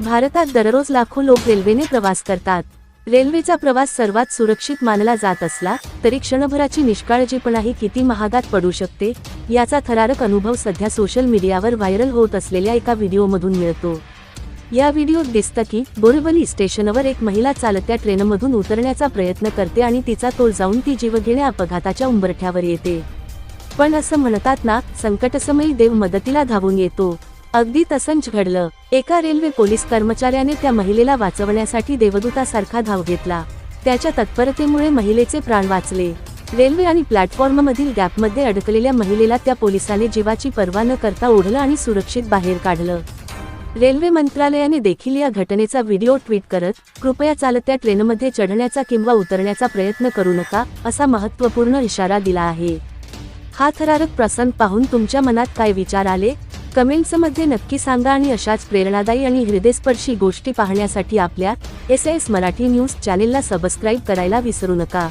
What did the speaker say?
भारतात दररोज लाखो लोक रेल्वेने प्रवास करतात. रेल्वेचा प्रवास सर्वात सुरक्षित मानला जात असला तरी क्षणभराची निष्काळजीपणाही किती महागात पडू शकते याचा थरारक अनुभव सध्या सोशल मीडियावर व्हायरल होत असलेल्या एका व्हिडिओमधून मिळतो. या व्हिडिओत दिसतं की बोरिवली स्टेशनवर एक महिला चालत्या ट्रेनमधून उतरण्याचा प्रयत्न करते आणि तिचा तोल जाऊन ती जीवघेण्या अपघाताच्या उंबरठ्यावर येते. पण असं म्हणतात ना संकटसमयी देव मदतीला धावून येतो. अगदी तसंच घडलं. एका रेल्वे पोलीस कर्मचाऱ्याने त्या महिलेला वाचवण्यासाठी देवदूतासारखा धाव घेतला. त्याच्या तत्परतेमुळे महिलेचे प्राण वाचले. रेल्वे आणि प्लॅटफॉर्ममधील गॅपमध्ये अडकलेल्या महिलेला त्या पोलिसाने जीवाची पर्वा न करता ओढलं आणि सुरक्षित बाहेर काढलं. रेल्वे मंत्रालयाने देखील या घटनेचा व्हिडिओ ट्विट करत कृपया चालत्या ट्रेनमध्ये चढण्याचा किंवा उतरण्याचा प्रयत्न करू नका असा महत्त्वपूर्ण इशारा दिला आहे. हा थरारक प्रसंग पाहून तुमच्या मनात काय विचार आले? कमेंट्समध्ये नक्की सांगा आणि अशाच प्रेरणादायी आणि हृदयस्पर्शी गोष्टी पाहण्यासाठी आपल्या एस एस मराठी न्यूज चॅनेलला सबस्क्राईब करायला विसरू नका.